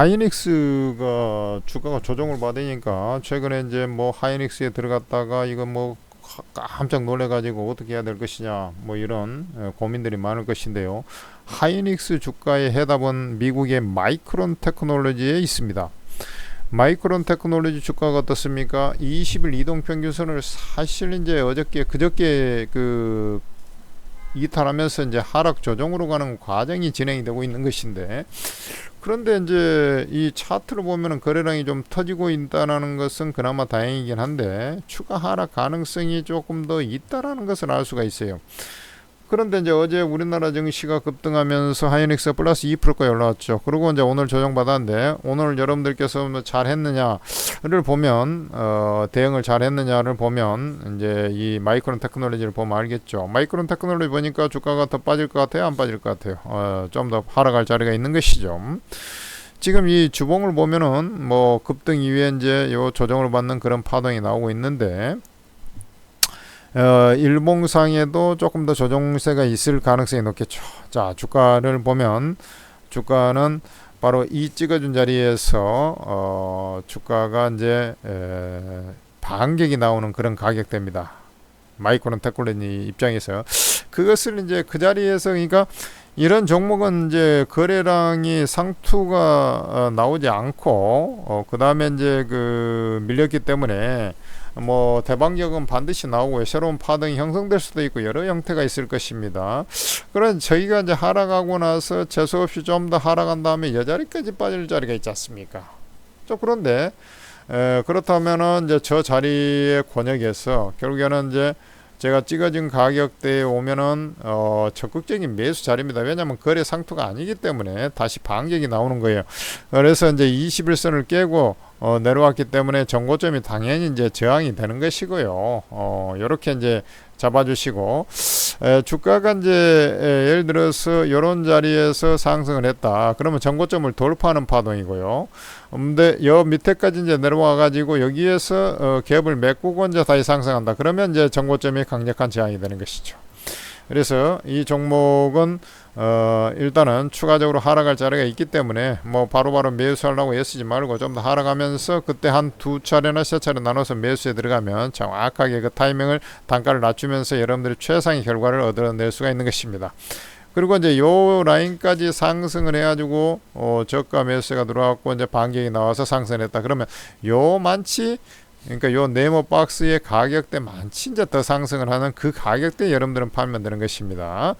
하이닉스가 주가가 조정을 받으니까 최근에 이제 뭐 하이닉스에 들어갔다가 이거 뭐 가- 깜짝 놀래가지고 어떻게 해야 될 것이냐 뭐 이런 어, 고민들이 많을 것인데요. 하이닉스 주가의 해답은 미국의 마이크론 테크놀로지에 있습니다. 마이크론 테크놀로지 주가가 어떻습니까? 20일 이동 평균선을 사실 이제 어저께 그저께 그 이탈하면서 이제 하락 조정으로 가는 과정이 진행이 되고 있는 것인데 그런데 이제 이 차트를 보면은 거래량이 좀 터지고 있다는 것은 그나마 다행이긴 한데 추가 하락 가능성이 조금 더 있다라는 것을 알 수가 있어요. 그런데 이제 어제 우리나라 증시가 급등하면서 하이닉스 플러스 2%까지 올라왔죠. 그리고 이제 오늘 조정받았는데 오늘 여러분들께서 뭐 잘 했느냐를 보면 어, 대응을 잘 했느냐를 보면 이제 이 마이크론 테크놀로지를 보면 알겠죠. 마이크론 테크놀로지 보니까 주가가 더 빠질 것 같아요, 안 빠질 것 같아요. 어, 좀 더 하락할 자리가 있는 것이죠. 지금 이 주봉을 보면은 뭐 급등 이후에 이제 요 조정을 받는 그런 파동이 나오고 있는데 어, 일봉상에도 조금 더 조정세가 있을 가능성이 높겠죠. 자, 주가를 보면 주가는 바로 이 찍어준 자리에서 어, 주가가 이제 에, 반격이 나오는 그런 가격대입니다. 마이크론 테크놀로지 입장에서 그것을 이제 그 자리에서 그러니까 이런 종목은 이제 거래량이 상투가 어, 나오지 않고 어, 그 다음에 이제 그 밀렸기 때문에 뭐 대방격은 반드시 나오고 새로운 파동이 형성될 수도 있고 여러 형태가 있을 것입니다. 그런 저희가 이제 하락하고 나서 재수 없이 좀 더 하락한 다음에 여자리까지 빠질 자리가 있지 않습니까? 좀 그런데 에, 그렇다면은 이제 저 자리의 권역에서 결국에는 이제 제가 찍어진 가격대에 오면은 어, 적극적인 매수 자리입니다. 왜냐하면 거래 상투가 아니기 때문에 다시 반격이 나오는 거예요. 그래서 이제 21선을 깨고 어, 내려왔기 때문에 정고점이 당연히 이제 저항이 되는 것이고요. 어, 이렇게 이제 잡아주시고 에, 주가가 이제 에, 예를 들어서 이런 자리에서 상승을 했다. 그러면 정고점을 돌파하는 파동이고요. 근데 여 밑에까지 이제 내려와 가지고 여기에서 어, 갭을 메꾸고 이제 다시 상승한다. 그러면 이제 정고점이 강력한 저항이 되는 것이죠. 그래서 이 종목은 어 일단은 추가적으로 하락할 자리가 있기 때문에 뭐 바로바로 매수하려고 애쓰지 말고 좀 더 하락하면서 그때 한 두 차례나 세 차례 나눠서 매수에 들어가면 정확하게 그 타이밍을 단가를 낮추면서 여러분들이 최상의 결과를 얻어낼 수가 있는 것입니다. 그리고 이제 요 라인까지 상승을 해가지고 어 저가 매수가 들어왔고 이제 반격이 나와서 상승했다. 그러면 요만치 그러니까 요 네모 박스의 가격대 많지 이제 더 상승을 하는 그 가격대 여러분들은 팔면 되는 것입니다.